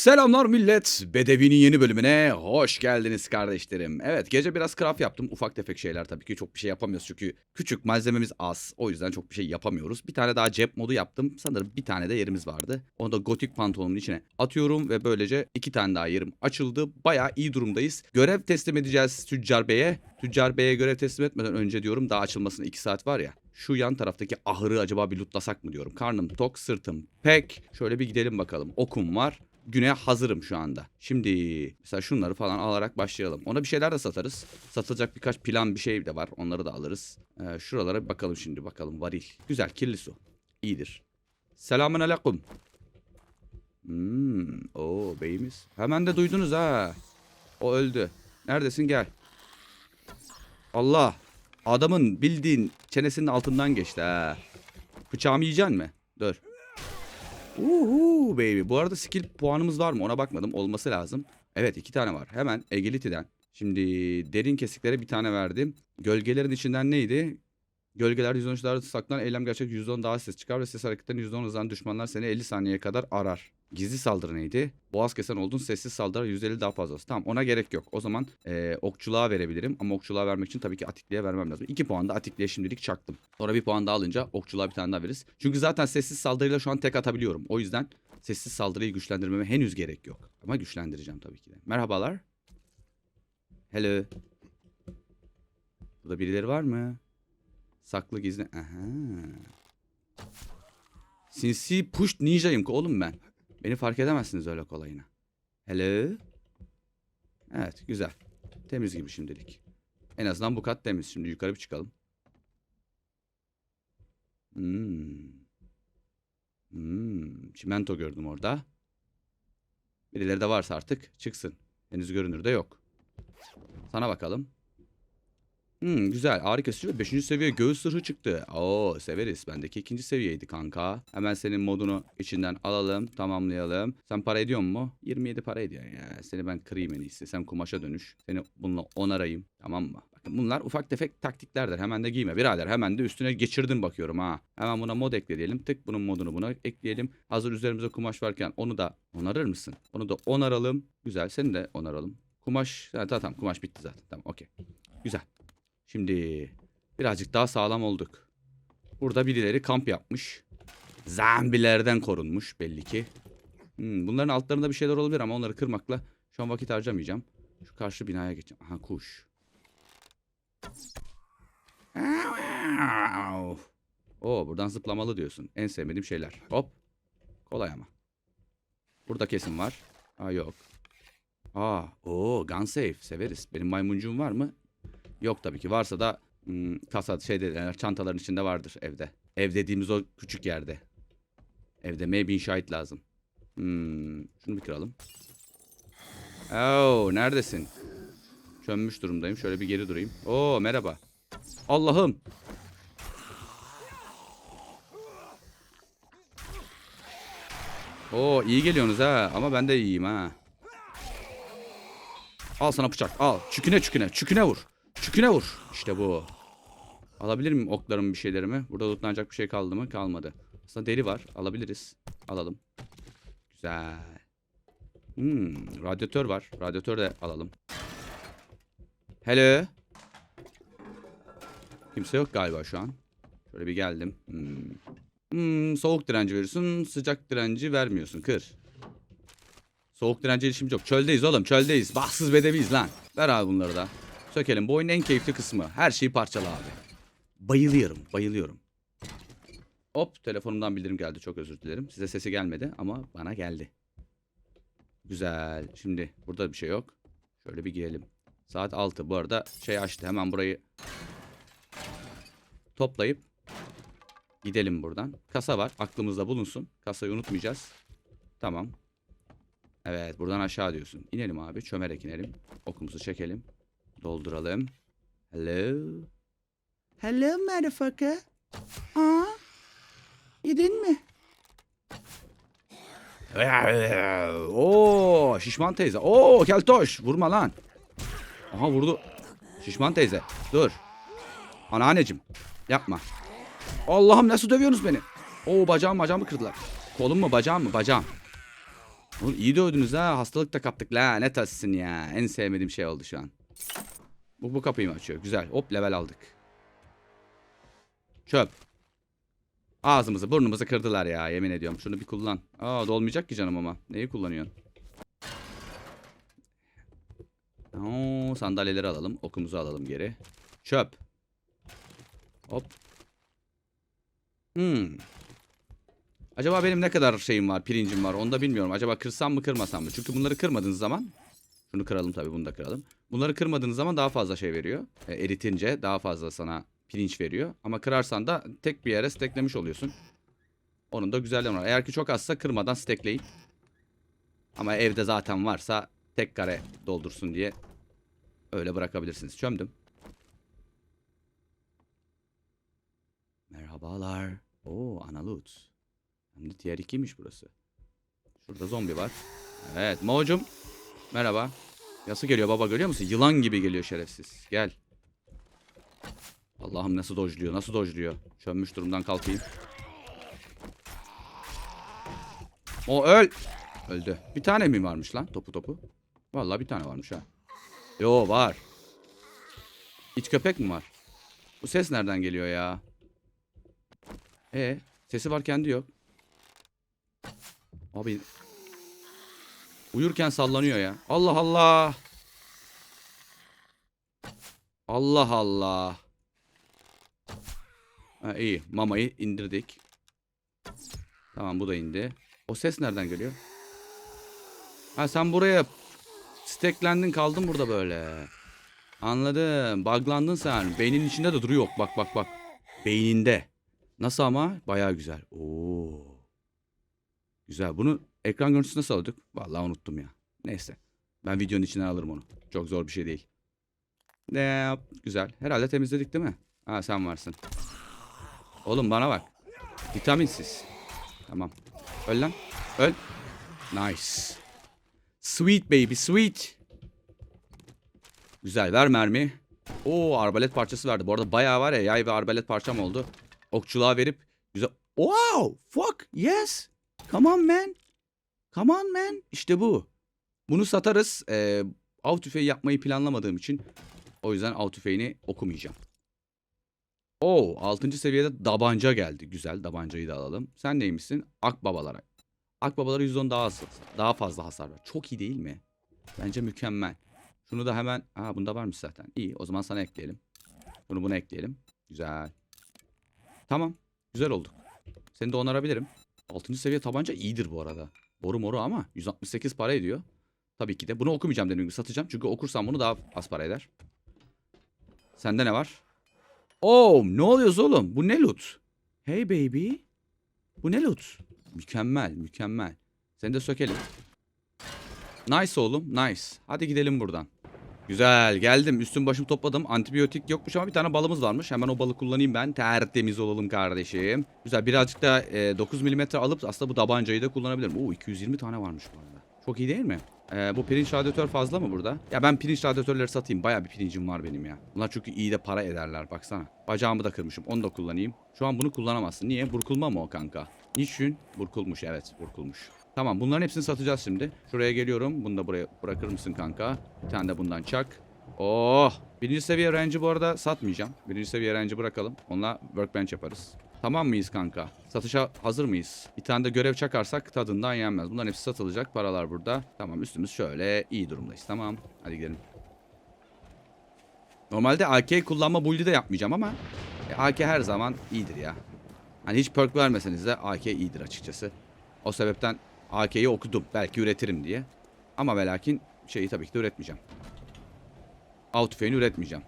Selamlar millet. Bedevi'nin yeni bölümüne hoş geldiniz kardeşlerim. Evet gece biraz craft yaptım. Ufak tefek şeyler tabii ki çok bir şey yapamıyoruz. Çünkü küçük malzememiz az. O yüzden çok bir şey yapamıyoruz. Bir tane daha cep modu yaptım. Sanırım bir tane de yerimiz vardı. Onu da gotik pantolonumun içine atıyorum ve böylece iki tane daha yerim açıldı. Bayağı iyi durumdayız. Görev teslim edeceğiz Tüccar Bey'e. Tüccar Bey'e görev teslim etmeden önce diyorum daha açılmasına 2 saat var ya. Şu yan taraftaki ahırı acaba bir lootlasak mı diyorum. Karnım tok, sırtım pek. Şöyle bir gidelim bakalım. Okum var güne hazırım şu anda. Şimdi mesela şunları falan alarak başlayalım. Ona bir şeyler de satarız. Satılacak birkaç plan bir şey de var. Onları da alırız. Ee, şuralara bir bakalım şimdi bakalım. Varil. Güzel kirli su. İyidir. Selamun aleyküm. Hmm, o beyimiz. Hemen de duydunuz ha. O öldü. Neredesin gel. Allah. Adamın bildiğin çenesinin altından geçti ha. Bıçağımı yiyeceksin mi? Dur. Uhu baby. Bu arada skill puanımız var mı? Ona bakmadım. Olması lazım. Evet iki tane var. Hemen Agility'den. Şimdi derin kesiklere bir tane verdim. Gölgelerin içinden neydi? Gölgeler 113 daha saklan eylem gerçek %10 daha ses çıkar ve ses hareketlerinin %10 hızlanan düşmanlar seni 50 saniyeye kadar arar. Gizli saldırı neydi? Boğaz kesen oldun sessiz saldırı 150 daha fazlası. Tamam ona gerek yok. O zaman eee, okçuluğa verebilirim. Ama okçuluğa vermek için tabii ki atikliğe vermem lazım. 2 puan da atikliğe şimdilik çaktım. Sonra bir puan daha alınca okçuluğa bir tane daha veririz. Çünkü zaten sessiz saldırıyla şu an tek atabiliyorum. O yüzden sessiz saldırıyı güçlendirmeme henüz gerek yok. Ama güçlendireceğim tabii ki de. Merhabalar. Hello. Burada birileri var mı? Saklı gizli. Aha. Sinsi push ninja'yım ki oğlum ben. Beni fark edemezsiniz öyle kolayına. Hello. Evet güzel. Temiz gibi şimdilik. En azından bu kat temiz. Şimdi yukarı bir çıkalım. Hmm. Hmm. Çimento gördüm orada. Birileri de varsa artık çıksın. Henüz görünür de yok. Sana bakalım. Hmm, güzel. Kesici ve 5. seviye göğüs sırrı çıktı. Oo severiz. Bendeki ikinci seviyeydi kanka. Hemen senin modunu içinden alalım. Tamamlayalım. Sen para ediyor mu? 27 para ediyor ya. Seni ben kırayım en iyisi. Sen kumaşa dönüş. Seni bununla onarayım. Tamam mı? Bakın bunlar ufak tefek taktiklerdir. Hemen de giyme birader. Hemen de üstüne geçirdim bakıyorum ha. Hemen buna mod ekleyelim. Tık bunun modunu buna ekleyelim. Hazır üzerimizde kumaş varken onu da onarır mısın? Onu da onaralım. Güzel. Seni de onaralım. Kumaş. Ha, tamam tamam kumaş bitti zaten. Tamam okey. Güzel. Şimdi birazcık daha sağlam olduk. Burada birileri kamp yapmış. Zombilerden korunmuş belli ki. Hmm, bunların altlarında bir şeyler olabilir ama onları kırmakla şu an vakit harcamayacağım. Şu karşı binaya geçeceğim. Aha kuş. Oo buradan zıplamalı diyorsun. En sevmediğim şeyler. Hop. Kolay ama. Burada kesim var. Aa yok. Aa, o gun safe severiz. Benim maymuncuğum var mı? Yok tabii ki. Varsa da kasa şeyde e, çantaların içinde vardır evde. Ev dediğimiz o küçük yerde. Evde maybe şahit lazım. Hmm, şunu bir kıralım. Oo, neredesin? Çönmüş durumdayım. Şöyle bir geri durayım. Oo, merhaba. Allah'ım. Oo, iyi geliyorsunuz ha. Ama ben de iyiyim ha. Al sana bıçak. Al. Çüküne çüküne. Çüküne vur. Çüküne vur. İşte bu. Alabilir miyim oklarımı bir şeylerimi? Burada lootlanacak bir şey kaldı mı? Kalmadı. Aslında deri var. Alabiliriz. Alalım. Güzel. Hmm, radyatör var. Radyatör de alalım. Hello. Kimse yok galiba şu an. Şöyle bir geldim. Hmm. Hmm, soğuk direnci veriyorsun. Sıcak direnci vermiyorsun. Kır. Soğuk direnci işimiz yok. Çöldeyiz oğlum çöldeyiz. Bahtsız bedeviyiz lan. Ver abi bunları da. Sökelim. Bu oyunun en keyifli kısmı. Her şeyi parçala abi. Bayılıyorum. Bayılıyorum. Hop telefonumdan bildirim geldi. Çok özür dilerim. Size sesi gelmedi ama bana geldi. Güzel. Şimdi burada bir şey yok. Şöyle bir girelim. Saat 6. Bu arada şey açtı. Hemen burayı toplayıp gidelim buradan. Kasa var. Aklımızda bulunsun. Kasayı unutmayacağız. Tamam. Evet buradan aşağı diyorsun. İnelim abi. Çömerek inelim. Okumuzu çekelim. Dolduralım. Hello. Hello motherfucker. Aa. Yedin mi? Oo, şişman teyze. Oo, keltoş. Vurma lan. Aha vurdu. Şişman teyze. Dur. Anneanneciğim. Yapma. Allah'ım nasıl dövüyorsunuz beni? Oo bacağım bacağımı kırdılar. Kolum mu bacağım mı? Bacağım. Oğlum iyi dövdünüz ha. Hastalık da kaptık. Lanet olsun ya. En sevmediğim şey oldu şu an. Bu, bu kapıyı mı açıyor? Güzel. Hop level aldık. Çöp. Ağzımızı burnumuzu kırdılar ya yemin ediyorum. Şunu bir kullan. Aa dolmayacak ki canım ama. Neyi kullanıyorsun? Oo, sandalyeleri alalım. Okumuzu alalım geri. Çöp. Hop. Hmm. Acaba benim ne kadar şeyim var, pirincim var onu da bilmiyorum. Acaba kırsam mı kırmasam mı? Çünkü bunları kırmadığınız zaman şunu kıralım tabii bunu da kıralım. Bunları kırmadığınız zaman daha fazla şey veriyor. E, eritince daha fazla sana pirinç veriyor. Ama kırarsan da tek bir yere steklemiş oluyorsun. Onun da güzelliği var. Eğer ki çok azsa kırmadan stekleyin. Ama evde zaten varsa tek kare doldursun diye öyle bırakabilirsiniz. Çömdüm. Merhabalar. Oo Analut. Hem de tier 2'ymiş burası. Şurada zombi var. Evet Mo'cum. Merhaba. Nasıl geliyor baba görüyor musun? Yılan gibi geliyor şerefsiz. Gel. Allah'ım nasıl dojluyor nasıl dojluyor. Çönmüş durumdan kalkayım. O öl. Öldü. Bir tane mi varmış lan topu topu? Vallahi bir tane varmış ha. Yo var. İç köpek mi var? Bu ses nereden geliyor ya? E sesi var kendi yok. Abi uyurken sallanıyor ya. Allah Allah. Allah Allah. Ha, iyi. Mamayı indirdik. Tamam bu da indi. O ses nereden geliyor? Ha sen buraya steklendin kaldın burada böyle. Anladım. Buglandın sen. Beynin içinde de duruyor. Bak bak bak. Beyninde. Nasıl ama? Baya güzel. Oo. Güzel. Bunu ekran görüntüsü nasıl alıyorduk? Vallahi unuttum ya. Neyse. Ben videonun içine alırım onu. Çok zor bir şey değil. Ne? Güzel. Herhalde temizledik değil mi? Ha sen varsın. Oğlum bana bak. Vitaminsiz. Tamam. Öl lan. Öl. Nice. Sweet baby sweet. Güzel ver mermi. Oo arbalet parçası verdi. Bu arada bayağı var ya yay ve arbalet parçam oldu. Okçuluğa verip güzel. Wow! Fuck! Yes! Come on man! Come on man! İşte bu. Bunu satarız. Ee, av tüfeği yapmayı planlamadığım için o yüzden av tüfeğini okumayacağım. Oo 6. seviyede dabanca geldi. Güzel dabancayı da alalım. Sen neymişsin? Akbabalara. Akbabalara %10 daha, az, daha fazla hasar ver. Çok iyi değil mi? Bence mükemmel. Şunu da hemen... Aa bunda varmış zaten. İyi o zaman sana ekleyelim. Bunu buna ekleyelim. Güzel. Tamam. Güzel olduk. Seni de onarabilirim. 6. seviye tabanca iyidir bu arada. Boru moru ama 168 para ediyor. Tabii ki de. Bunu okumayacağım dediğim gibi satacağım. Çünkü okursam bunu daha az para eder. Sende ne var? Oo ne oluyoruz oğlum? Bu ne loot? Hey baby. Bu ne loot? Mükemmel mükemmel. Seni de sökelim. Nice oğlum nice. Hadi gidelim buradan. Güzel geldim üstüm başım topladım. Antibiyotik yokmuş ama bir tane balımız varmış. Hemen o balı kullanayım ben. Tertemiz olalım kardeşim. Güzel birazcık da e, 9 mm alıp aslında bu tabancayı da kullanabilirim. Oo 220 tane varmış bu arada. Çok iyi değil mi? Ee, bu pirinç radyatör fazla mı burada? Ya ben pirinç radyatörleri satayım. Baya bir pirincim var benim ya. Bunlar çünkü iyi de para ederler baksana. Bacağımı da kırmışım. Onu da kullanayım. Şu an bunu kullanamazsın. Niye? Burkulma mı o kanka? Niçin? Burkulmuş evet burkulmuş. Tamam bunların hepsini satacağız şimdi. Şuraya geliyorum. Bunu da buraya bırakır mısın kanka? Bir tane de bundan çak. Oh! Birinci seviye range'i bu arada satmayacağım. Birinci seviye range'i bırakalım. Onunla workbench yaparız. Tamam mıyız kanka? Satışa hazır mıyız? Bir tane de görev çakarsak tadından yenmez. Bunların hepsi satılacak. Paralar burada. Tamam üstümüz şöyle iyi durumdayız. Tamam. Hadi gidelim. Normalde AK kullanma build'i de yapmayacağım ama e, AK her zaman iyidir ya. Hani hiç perk vermeseniz de AK iyidir açıkçası. O sebepten AK'yi okudum. Belki üretirim diye. Ama ve lakin şeyi tabii ki de üretmeyeceğim. Av üretmeyeceğim.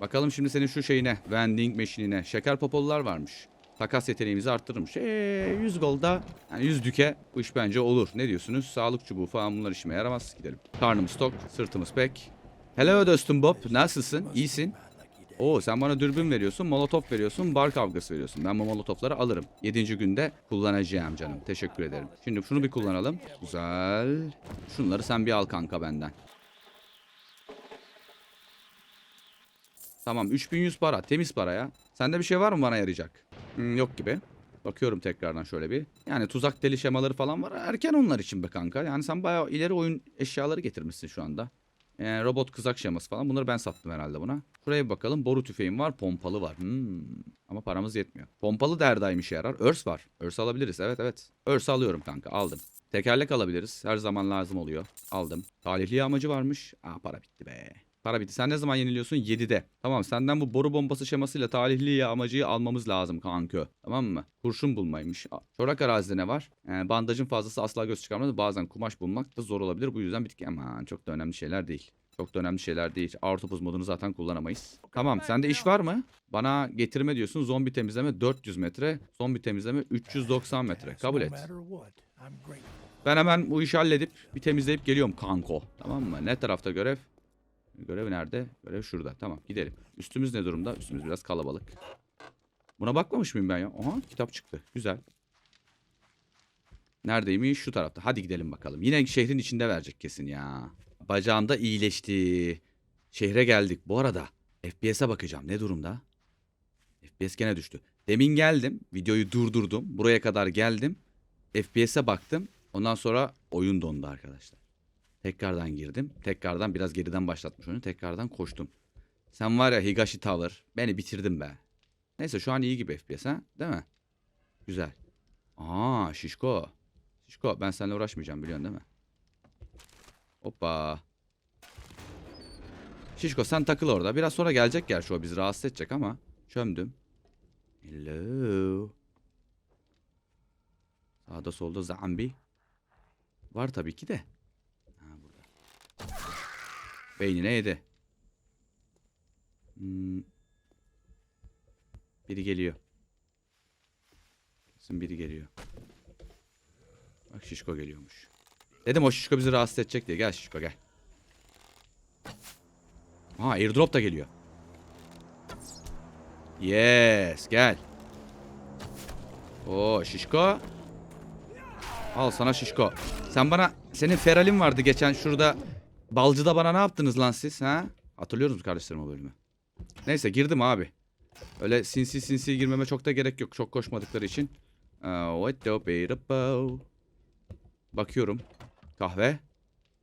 Bakalım şimdi senin şu şeyine, vending machine'ine. Şeker popolular varmış. Takas yeteneğimizi arttırırmış. Eee 100 golda, yani 100 düke bu iş bence olur. Ne diyorsunuz? Sağlık çubuğu falan bunlar işime yaramaz. Gidelim. Karnımız tok, sırtımız pek. Hello dostum Bob. Nasılsın? İyisin? Oo sen bana dürbün veriyorsun, molotof veriyorsun, bar kavgası veriyorsun. Ben bu molotofları alırım. 7. günde kullanacağım canım. Teşekkür ederim. Şimdi şunu bir kullanalım. Güzel. Şunları sen bir al kanka benden. Tamam 3100 para. Temiz para ya. Sende bir şey var mı bana yarayacak? Hmm, yok gibi. Bakıyorum tekrardan şöyle bir. Yani tuzak deli şemaları falan var. Erken onlar için be kanka. Yani sen bayağı ileri oyun eşyaları getirmişsin şu anda. Yani robot kızak şeması falan. Bunları ben sattım herhalde buna. Şuraya bir bakalım. Boru tüfeğim var. Pompalı var. Hmm. Ama paramız yetmiyor. Pompalı da her daim işe yarar. Örs var. Örs alabiliriz. Evet evet. Örs alıyorum kanka. Aldım. Tekerlek alabiliriz. Her zaman lazım oluyor. Aldım. Talihli amacı varmış. Aa para bitti be. Para bitti. Sen ne zaman yeniliyorsun? 7'de. Tamam senden bu boru bombası şemasıyla talihli yağmacıyı almamız lazım kanka. Tamam mı? Kurşun bulmaymış. Çorak arazide ne var? Ee, bandajın fazlası asla göz çıkarmaz. Bazen kumaş bulmak da zor olabilir. Bu yüzden bitki. Aman çok da önemli şeyler değil. Çok da önemli şeyler değil. Autopuz modunu zaten kullanamayız. Tamam sende iş var mı? Bana getirme diyorsun. Zombi temizleme 400 metre. Zombi temizleme 390 metre. Kabul et. Ben hemen bu işi halledip bir temizleyip geliyorum kanko. Tamam mı? Ne tarafta görev? Görev nerede? Görev şurada. Tamam gidelim. Üstümüz ne durumda? Üstümüz biraz kalabalık. Buna bakmamış mıyım ben ya? Aha kitap çıktı. Güzel. Neredeymiş? Şu tarafta. Hadi gidelim bakalım. Yine şehrin içinde verecek kesin ya. Bacağımda iyileşti. Şehre geldik. Bu arada FPS'e bakacağım. Ne durumda? FPS gene düştü. Demin geldim. Videoyu durdurdum. Buraya kadar geldim. FPS'e baktım. Ondan sonra oyun dondu arkadaşlar. Tekrardan girdim. Tekrardan biraz geriden başlatmış oyunu. Tekrardan koştum. Sen var ya Higashi Tower. Beni bitirdin be. Neyse şu an iyi gibi FPS ha. Değil mi? Güzel. Aa şişko. Şişko ben seninle uğraşmayacağım biliyorsun değil mi? Hoppa. Şişko sen takıl orada. Biraz sonra gelecek gerçi o bizi rahatsız edecek ama. Çömdüm. Hello. Sağda solda zombi. Var tabii ki de. Beynine yedi. Hmm. Biri geliyor. Kesin biri geliyor. Bak şişko geliyormuş. Dedim o şişko bizi rahatsız edecek diye. Gel şişko gel. Ha airdrop da geliyor. Yes gel. Oo şişko. Al sana şişko. Sen bana senin feralin vardı geçen şurada balcıda bana ne yaptınız lan siz ha? Hatırlıyor musunuz kardeşlerim o bölümü? Neyse girdim abi. Öyle sinsi sinsi girmeme çok da gerek yok. Çok koşmadıkları için. Bakıyorum. Kahve.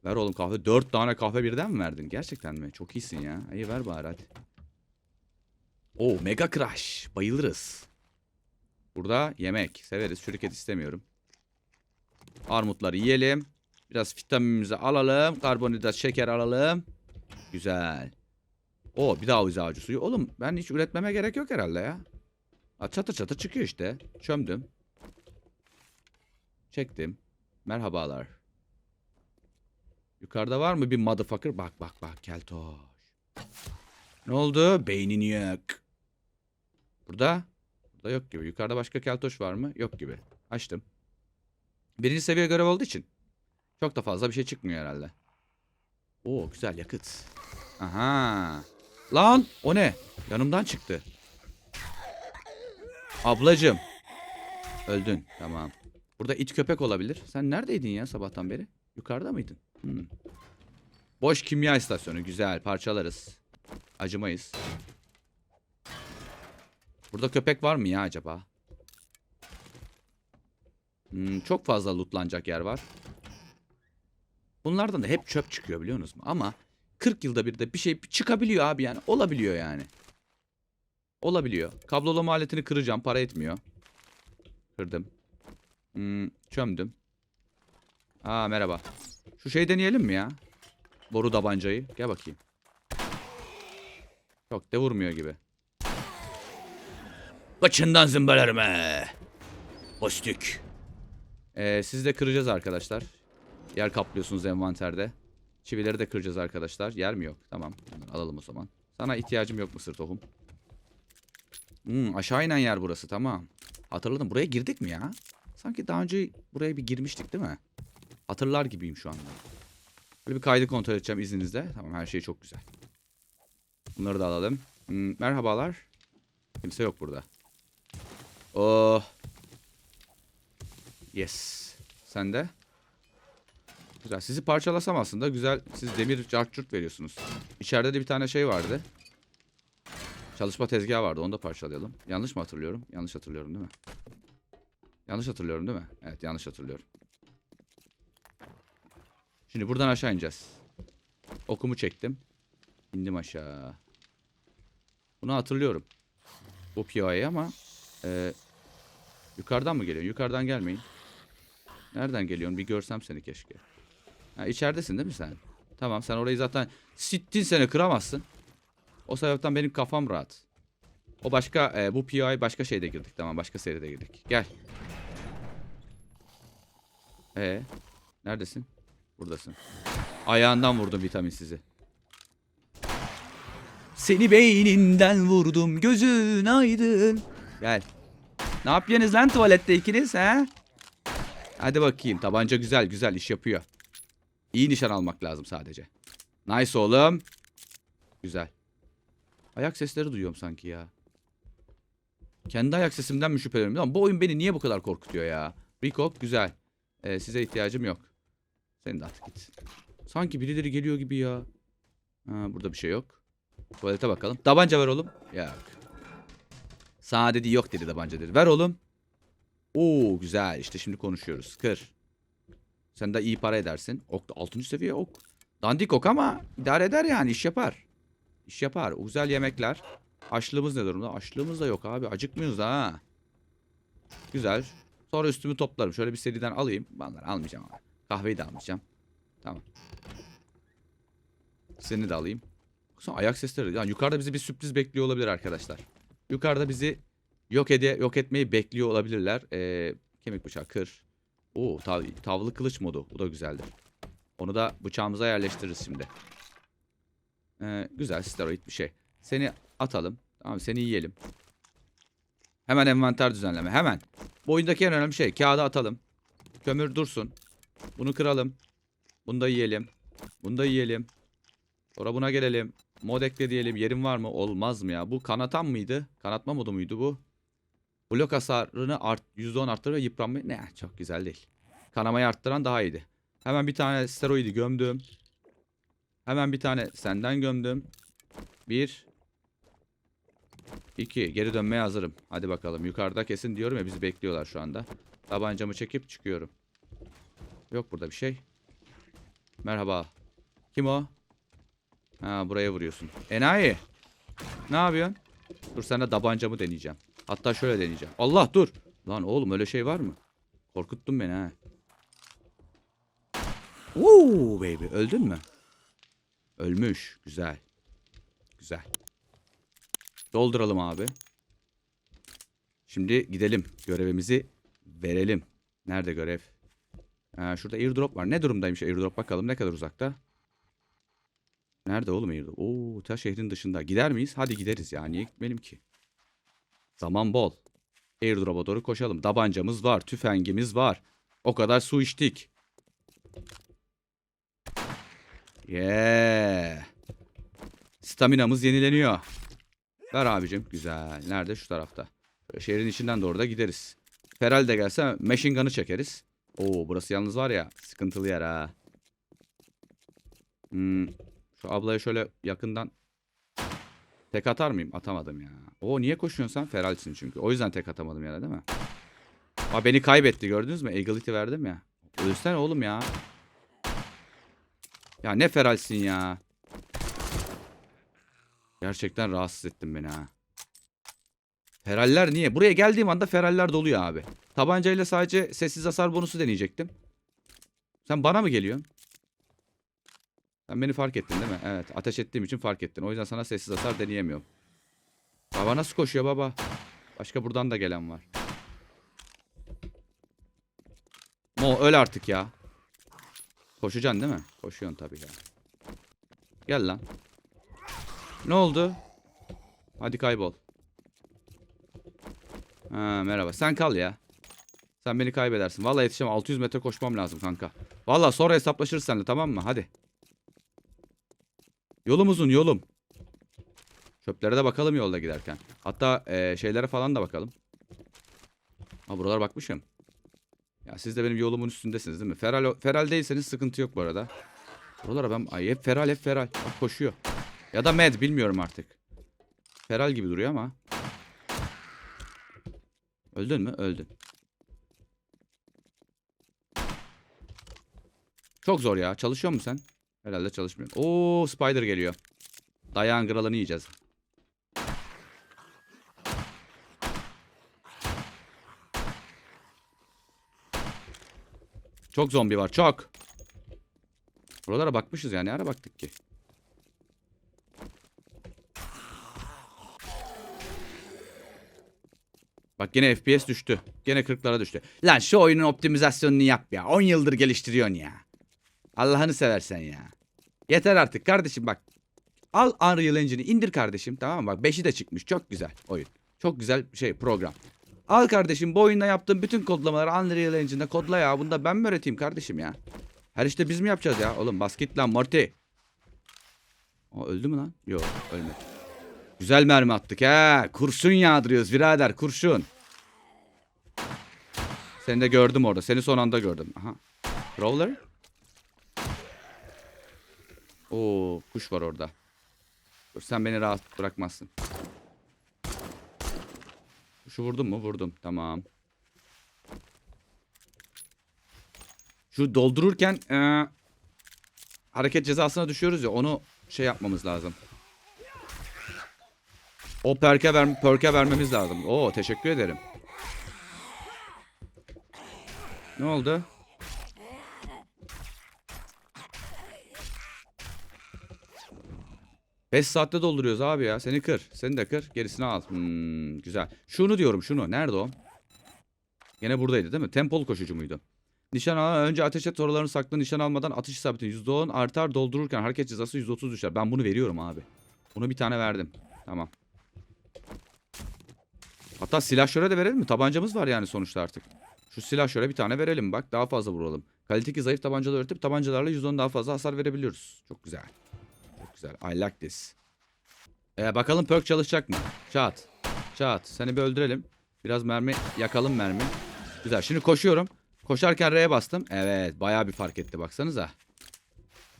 Ver oğlum kahve. Dört tane kahve birden mi verdin? Gerçekten mi? Çok iyisin ya. İyi ver bari hadi. Oo Mega Crash. Bayılırız. Burada yemek. Severiz. Şirket istemiyorum. Armutları yiyelim. Biraz vitaminimizi alalım. Karbonhidrat, şeker alalım. Güzel. O bir daha avcı suyu. Oğlum ben hiç üretmeme gerek yok herhalde ya. Ha, çatır çatır çıkıyor işte. Çömdüm. Çektim. Merhabalar. Yukarıda var mı bir motherfucker? Bak bak bak keltoş. Ne oldu? Beynini yak. Burada? Burada yok gibi. Yukarıda başka keltoş var mı? Yok gibi. Açtım. Birinci seviye görev olduğu için. Çok da fazla bir şey çıkmıyor herhalde. Oo güzel yakıt. Aha. Lan o ne? Yanımdan çıktı. Ablacım. Öldün. Tamam. Burada it köpek olabilir. Sen neredeydin ya sabahtan beri? Yukarıda mıydın? Hmm. Boş kimya istasyonu. Güzel. Parçalarız. Acımayız. Burada köpek var mı ya acaba? Hmm, çok fazla lootlanacak yer var. Bunlardan da hep çöp çıkıyor biliyor musunuz? Ama 40 yılda bir de bir şey çıkabiliyor abi yani. Olabiliyor yani. Olabiliyor. Kablolama aletini kıracağım. Para etmiyor. Kırdım. Hmm, çömdüm. Aa merhaba. Şu şeyi deneyelim mi ya? Boru tabancayı. Gel bakayım. Çok da vurmuyor gibi. Kaçından zımbalarıma. Bostük. Ee, sizi de kıracağız arkadaşlar. Yer kaplıyorsunuz envanterde. Çivileri de kıracağız arkadaşlar. Yer mi yok? Tamam. Bunları alalım o zaman. Sana ihtiyacım yok mısır tohum. Hmm, aşağı inen yer burası tamam. Hatırladım. Buraya girdik mi ya? Sanki daha önce buraya bir girmiştik değil mi? Hatırlar gibiyim şu anda. Böyle bir kaydı kontrol edeceğim izninizle. Tamam her şey çok güzel. Bunları da alalım. Hmm, merhabalar. Kimse yok burada. Oh. Yes. Sen de? Güzel. Sizi parçalasam aslında güzel. Siz demir cartçurt veriyorsunuz. İçeride de bir tane şey vardı. Çalışma tezgahı vardı. Onu da parçalayalım. Yanlış mı hatırlıyorum? Yanlış hatırlıyorum değil mi? Yanlış hatırlıyorum değil mi? Evet yanlış hatırlıyorum. Şimdi buradan aşağı ineceğiz. Okumu çektim. İndim aşağı. Bunu hatırlıyorum. Bu PO'yu ama e, yukarıdan mı geliyorsun? Yukarıdan gelmeyin. Nereden geliyorsun? Bir görsem seni keşke. Ha, içeridesin değil mi sen? Tamam sen orayı zaten sittin sene kıramazsın. O sebepten benim kafam rahat. O başka e, bu PO'ya başka şeyde girdik tamam başka seride girdik. Gel. E neredesin? Buradasın. Ayağından vurdum vitamin sizi. Seni beyninden vurdum gözün aydın. Gel. Ne yapıyorsunuz lan tuvalette ikiniz ha? Hadi bakayım tabanca güzel güzel iş yapıyor. İyi nişan almak lazım sadece. Nice oğlum. Güzel. Ayak sesleri duyuyorum sanki ya. Kendi ayak sesimden mi şüpheleniyorum? Lan bu oyun beni niye bu kadar korkutuyor ya? Recop güzel. Ee, size ihtiyacım yok. Senin de artık git. Sanki birileri geliyor gibi ya. Ha, burada bir şey yok. Tuvalete bakalım. Tabanca ver oğlum. Yok. Sana dedi yok dedi tabanca dedi. Ver oğlum. Oo güzel. İşte şimdi konuşuyoruz. Kır. Sen de iyi para edersin. Ok da 6. seviye ok. Dandik ok ama idare eder yani iş yapar. İş yapar. Güzel yemekler. Açlığımız ne durumda? Açlığımız da yok abi. Acıkmıyoruz ha. Güzel. Sonra üstümü toplarım. Şöyle bir seriden alayım. Banları almayacağım abi. Kahveyi de almayacağım. Tamam. Seni de alayım. Sonra ayak sesleri. Yani yukarıda bizi bir sürpriz bekliyor olabilir arkadaşlar. Yukarıda bizi yok ede yok etmeyi bekliyor olabilirler. Ee, kemik bıçağı kır. Oo tav tavlı kılıç modu. Bu da güzeldir. Onu da bıçağımıza yerleştiririz şimdi. Ee, güzel steroid bir şey. Seni atalım. Tamam seni yiyelim. Hemen envanter düzenleme. Hemen. Bu oyundaki en önemli şey. Kağıda atalım. Kömür dursun. Bunu kıralım. Bunu da yiyelim. Bunu da yiyelim. Sonra buna gelelim. Mod ekle diyelim. Yerim var mı? Olmaz mı ya? Bu kanatan mıydı? Kanatma modu muydu bu? Blok hasarını art, %10 arttırır ve yıpranmayı... Ne? Çok güzel değil. Kanamayı arttıran daha iyiydi. Hemen bir tane steroidi gömdüm. Hemen bir tane senden gömdüm. Bir. İki. Geri dönmeye hazırım. Hadi bakalım. Yukarıda kesin diyorum ya bizi bekliyorlar şu anda. Tabancamı çekip çıkıyorum. Yok burada bir şey. Merhaba. Kim o? Ha buraya vuruyorsun. Enayi. Ne yapıyorsun? Dur sana tabancamı deneyeceğim. Hatta şöyle deneyeceğim. Allah dur. Lan oğlum öyle şey var mı? Korkuttun beni ha. Woo baby. Öldün mü? Ölmüş. Güzel. Güzel. Dolduralım abi. Şimdi gidelim. Görevimizi verelim. Nerede görev? Ha, şurada airdrop var. Ne durumdaymış airdrop bakalım. Ne kadar uzakta? Nerede oğlum airdrop? Oo, ta şehrin dışında. Gider miyiz? Hadi gideriz ya. Niye gitmeyelim ki? Zaman bol. Airdrop'a doğru koşalım. Tabancamız var. Tüfengimiz var. O kadar su içtik. Yeah. Staminamız yenileniyor. Ver abicim. Güzel. Nerede? Şu tarafta. Şehrin içinden doğru da gideriz. Feral de gelse machine gun'ı çekeriz. Oo burası yalnız var ya. Sıkıntılı yer ha. Hmm, şu ablaya şöyle yakından tek atar mıyım? Atamadım ya. Oo niye koşuyorsun sen? Feralsin çünkü. O yüzden tek atamadım yani değil mi? Aa beni kaybetti gördünüz mü? Agility verdim ya. Ölsene oğlum ya. Ya ne feralsin ya. Gerçekten rahatsız ettin beni ha. Feraller niye? Buraya geldiğim anda feraller doluyor abi. Tabancayla sadece sessiz hasar bonusu deneyecektim. Sen bana mı geliyorsun? Sen beni fark ettin değil mi? Evet. Ateş ettiğim için fark ettin. O yüzden sana sessiz hasar deneyemiyorum. Baba nasıl koşuyor baba? Başka buradan da gelen var. Mo öl artık ya. Koşacaksın değil mi? Koşuyorsun tabii ya. Gel lan. Ne oldu? Hadi kaybol. Ha, merhaba. Sen kal ya. Sen beni kaybedersin. Vallahi yetişemem. 600 metre koşmam lazım kanka. Vallahi sonra hesaplaşırız seninle tamam mı? Hadi. Yolum uzun yolum. Çöplere de bakalım yolda giderken. Hatta e, şeylere falan da bakalım. Ha buralar bakmışım. Ya siz de benim yolumun üstündesiniz değil mi? Feral, feral değilseniz sıkıntı yok bu arada. Buralara ben... Ay hep feral hep feral. Bak koşuyor. Ya da med bilmiyorum artık. Feral gibi duruyor ama. Öldün mü? Öldün. Çok zor ya. Çalışıyor musun sen? Herhalde çalışmıyor. Oo spider geliyor. Dayağın kralını yiyeceğiz. Çok zombi var. Çok. Buralara bakmışız yani. Ara baktık ki. Bak gene FPS düştü. Gene 40'lara düştü. Lan şu oyunun optimizasyonunu yap ya. 10 yıldır geliştiriyorsun ya. Allah'ını seversen ya. Yeter artık kardeşim bak. Al Unreal Engine'i indir kardeşim tamam mı? Bak 5'i de çıkmış. Çok güzel oyun. Çok güzel şey program. Al kardeşim bu oyunda yaptığım bütün kodlamaları Unreal Engine'de kodla ya. Bunu da ben mi öğreteyim kardeşim ya? Her işte biz mi yapacağız ya? Oğlum basket lan Morty. O öldü mü lan? Yok ölmedi. Güzel mermi attık ha. Kurşun yağdırıyoruz birader kurşun. Seni de gördüm orada. Seni son anda gördüm. Aha. Crawler. Oo, kuş var orada. Dur, sen beni rahat bırakmazsın. Kuşu vurdum mu? Vurdum. Tamam. Şu doldururken eee, hareket cezasına düşüyoruz ya onu şey yapmamız lazım. O perke ver, perke vermemiz lazım. Oo teşekkür ederim. Ne oldu? Beş saatte dolduruyoruz abi ya. Seni kır. Seni de kır. Gerisini al. Hmm, güzel. Şunu diyorum şunu. Nerede o? Gene buradaydı değil mi? Tempolu koşucu muydu? Nişan al önce ateş et sorularını sakla nişan almadan atış isabeti %10 artar doldururken hareket cezası %30 düşer. Ben bunu veriyorum abi. Bunu bir tane verdim. Tamam. Hatta silahşöre de verelim mi? Tabancamız var yani sonuçta artık. Şu silahşöre bir tane verelim bak daha fazla vuralım. Kaliteki zayıf tabancalar üretip tabancalarla %10 daha fazla hasar verebiliyoruz. Çok güzel. Güzel. I like this. Ee, bakalım perk çalışacak mı? Çat. Çat. Seni bir öldürelim. Biraz mermi yakalım mermi. Güzel. Şimdi koşuyorum. Koşarken R'ye bastım. Evet. Bayağı bir fark etti. Baksanıza.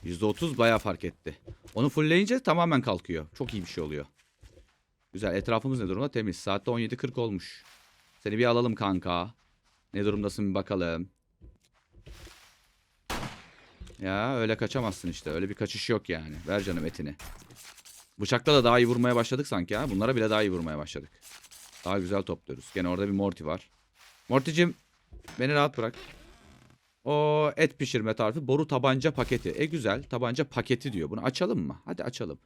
%30 bayağı fark etti. Onu fullleyince tamamen kalkıyor. Çok iyi bir şey oluyor. Güzel. Etrafımız ne durumda? Temiz. Saatte 17.40 olmuş. Seni bir alalım kanka. Ne durumdasın bir bakalım. Ya öyle kaçamazsın işte. Öyle bir kaçış yok yani. Ver canım etini. Bıçakla da daha iyi vurmaya başladık sanki ha. Bunlara bile daha iyi vurmaya başladık. Daha güzel topluyoruz. Gene orada bir Morty var. Morty'cim beni rahat bırak. O et pişirme tarifi boru tabanca paketi. E güzel tabanca paketi diyor. Bunu açalım mı? Hadi açalım.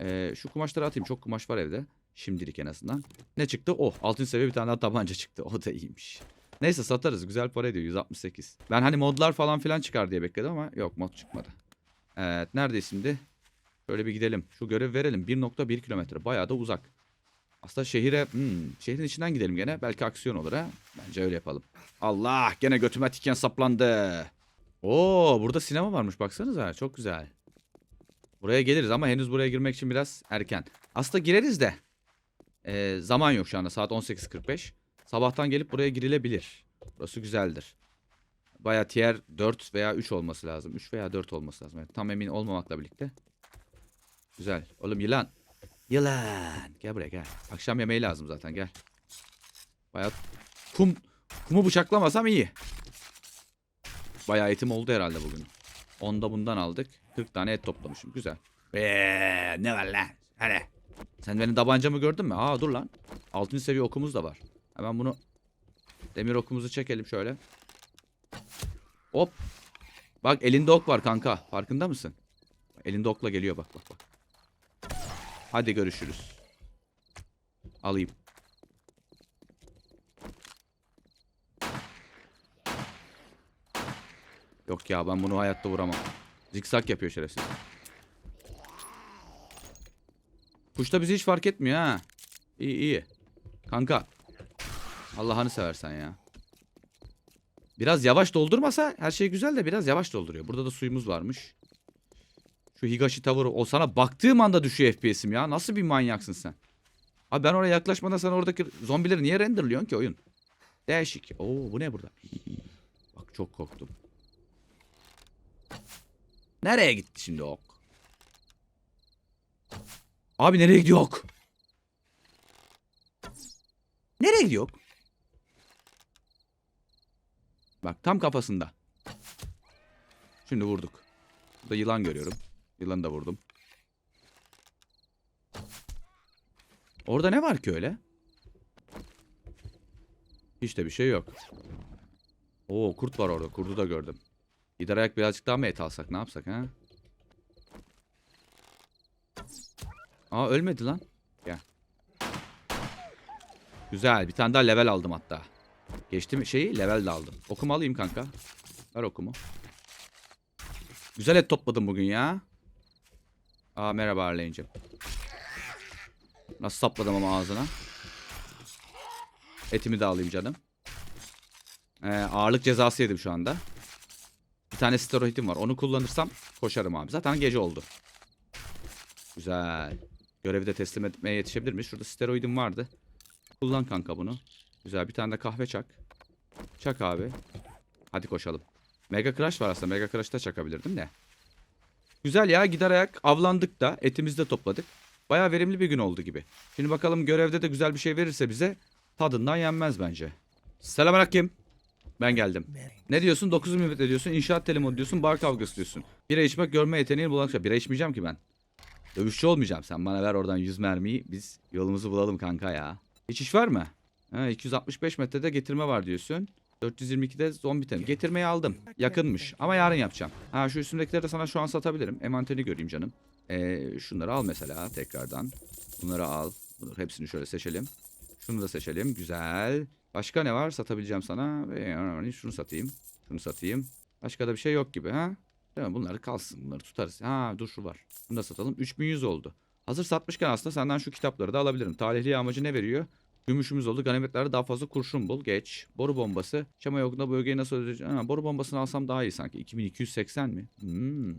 Ee, şu kumaşları atayım. Çok kumaş var evde. Şimdilik en azından. Ne çıktı? Oh altın seviye bir tane daha tabanca çıktı. O da iyiymiş. Neyse satarız. Güzel para ediyor. 168. Ben hani modlar falan filan çıkar diye bekledim ama yok mod çıkmadı. Evet neredeyiz şimdi? Şöyle bir gidelim. Şu görev verelim. 1.1 kilometre. Bayağı da uzak. Aslında şehire, hmm, şehrin içinden gidelim gene. Belki aksiyon olur ha. Bence öyle yapalım. Allah gene götüme tiken saplandı. Oo burada sinema varmış baksanıza. Çok güzel. Buraya geliriz ama henüz buraya girmek için biraz erken. Aslında gireriz de. Ee, zaman yok şu anda saat 18.45. Sabahtan gelip buraya girilebilir. Burası güzeldir. Baya tier 4 veya 3 olması lazım. 3 veya 4 olması lazım. Yani tam emin olmamakla birlikte. Güzel. Oğlum yılan. Yılan. Gel buraya gel. Akşam yemeği lazım zaten gel. Baya kum kumu bıçaklamasam iyi. Bayağı etim oldu herhalde bugün. Onda bundan aldık. 40 tane et toplamışım. Güzel. Eee ne var lan? Hadi. Sen benim tabancamı gördün mü? Aa dur lan. 6. seviye okumuz da var. Hemen bunu demir okumuzu çekelim şöyle. Hop. Bak elinde ok var kanka. Farkında mısın? Elinde okla geliyor bak bak bak. Hadi görüşürüz. Alayım. Yok ya ben bunu hayatta vuramam. Zikzak yapıyor şerefsiz. Kuş da bizi hiç fark etmiyor ha. İyi iyi. Kanka. Allah'ını seversen ya. Biraz yavaş doldurmasa her şey güzel de biraz yavaş dolduruyor. Burada da suyumuz varmış. Şu Higashi Tower o sana baktığım anda düşüyor FPS'im ya. Nasıl bir manyaksın sen? Abi ben oraya yaklaşmadan sen oradaki zombileri niye renderlıyorsun ki oyun? Değişik. Oo bu ne burada? Bak çok korktum. Nereye gitti şimdi ok? Abi nereye gidiyor ok? Nereye gidiyor ok? Bak tam kafasında. Şimdi vurduk. Burada yılan görüyorum. Yılanı da vurdum. Orada ne var ki öyle? Hiç de bir şey yok. Oo kurt var orada. Kurdu da gördüm. Gider ayak birazcık daha mı et alsak ne yapsak ha? Aa ölmedi lan. Gel. Güzel bir tane daha level aldım hatta. Geçtim şeyi level de aldım. Okumu alayım kanka. Ver okumu. Güzel et topladım bugün ya. Aa merhaba Arlene'cim. Nasıl sapladım ama ağzına. Etimi de alayım canım. Ee, ağırlık cezası yedim şu anda. Bir tane steroidim var. Onu kullanırsam koşarım abi. Zaten gece oldu. Güzel. Görevi de teslim etmeye yetişebilir miyiz? Şurada steroidim vardı. Kullan kanka bunu. Güzel. Bir tane de kahve çak. Çak abi. Hadi koşalım. Mega Crash var aslında. Mega Crash'ta çakabilirdim de. Güzel ya. Gider ayak avlandık da. Etimizi de topladık. Bayağı verimli bir gün oldu gibi. Şimdi bakalım görevde de güzel bir şey verirse bize tadından yenmez bence. Selamünaleyküm. Ben geldim. Ne diyorsun? 9 mm diyorsun. İnşaat telefonu diyorsun. Bar kavgası diyorsun. Bira içmek görme yeteneği bulanıkça. Bira içmeyeceğim ki ben. Dövüşçü olmayacağım. Sen bana ver oradan 100 mermiyi. Biz yolumuzu bulalım kanka ya. Hiç iş var mı? Ha, 265 metrede getirme var diyorsun. 422'de zombi temi. Getirmeyi aldım. Yakınmış. Ama yarın yapacağım. Ha şu üstümdekileri de sana şu an satabilirim. Envanterini göreyim canım. Ee, şunları al mesela tekrardan. Bunları al. Bunları hepsini şöyle seçelim. Şunu da seçelim. Güzel. Başka ne var satabileceğim sana? Ee, Şunu satayım. Şunu satayım. Başka da bir şey yok gibi ha? Değil mi? Bunları kalsın. Bunları tutarız. Ha dur şu var. Bunu da satalım. 3100 oldu. Hazır satmışken aslında senden şu kitapları da alabilirim. Talihli amacı ne veriyor? Gümüşümüz oldu. Ganimetlerde daha fazla kurşun bul. Geç. Boru bombası. Şama yokluğunda bölgeyi nasıl ödeyeceğim? Boru bombasını alsam daha iyi sanki. 2280 mi? Hmm.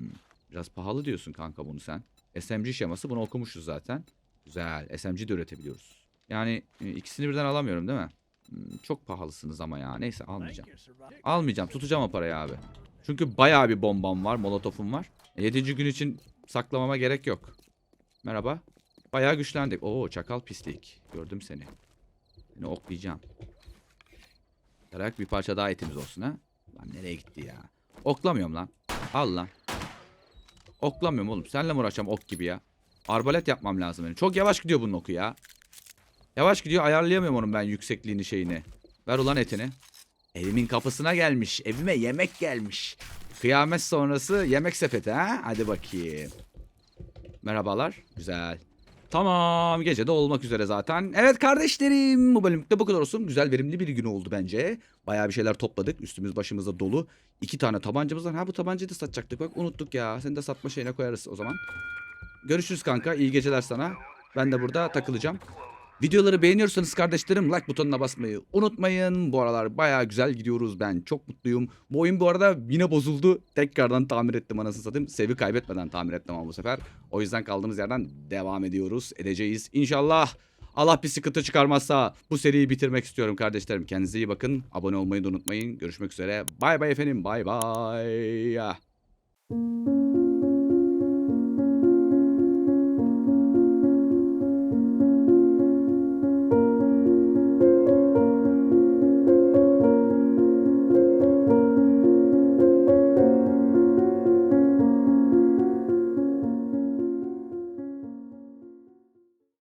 Biraz pahalı diyorsun kanka bunu sen. SMG şeması bunu okumuşuz zaten. Güzel. SMG de üretebiliyoruz. Yani e, ikisini birden alamıyorum değil mi? Hmm, çok pahalısınız ama ya. Neyse almayacağım. Almayacağım. Tutacağım o parayı abi. Çünkü bayağı bir bombam var. Molotofum var. 7. gün için saklamama gerek yok. Merhaba. Bayağı güçlendik. Oo çakal pislik. Gördüm seni. Seni oklayacağım. Yarak bir parça daha etimiz olsun ha. Lan nereye gitti ya? Oklamıyorum lan. Al lan. Oklamıyorum oğlum. Seninle mi uğraşacağım ok gibi ya? Arbalet yapmam lazım benim. Çok yavaş gidiyor bunun oku ya. Yavaş gidiyor. Ayarlayamıyorum onun ben yüksekliğini şeyini. Ver ulan etini. Evimin kapısına gelmiş. Evime yemek gelmiş. Kıyamet sonrası yemek sepeti ha? Hadi bakayım. Merhabalar. Güzel. Tamam gece de olmak üzere zaten. Evet kardeşlerim bu bölümde bu kadar olsun. Güzel verimli bir gün oldu bence. Bayağı bir şeyler topladık. Üstümüz başımızda dolu. İki tane tabancamız var. Ha bu tabancayı da satacaktık bak unuttuk ya. Seni de satma şeyine koyarız o zaman. Görüşürüz kanka. İyi geceler sana. Ben de burada takılacağım. Videoları beğeniyorsanız kardeşlerim like butonuna basmayı unutmayın. Bu aralar bayağı güzel gidiyoruz. Ben çok mutluyum. Bu oyun bu arada yine bozuldu. Tekrardan tamir ettim anasını satayım. Sevi kaybetmeden tamir ettim ama bu sefer. O yüzden kaldığımız yerden devam ediyoruz. Edeceğiz. İnşallah Allah bir sıkıntı çıkarmazsa bu seriyi bitirmek istiyorum kardeşlerim. Kendinize iyi bakın. Abone olmayı da unutmayın. Görüşmek üzere. Bay bay efendim. Bay bay.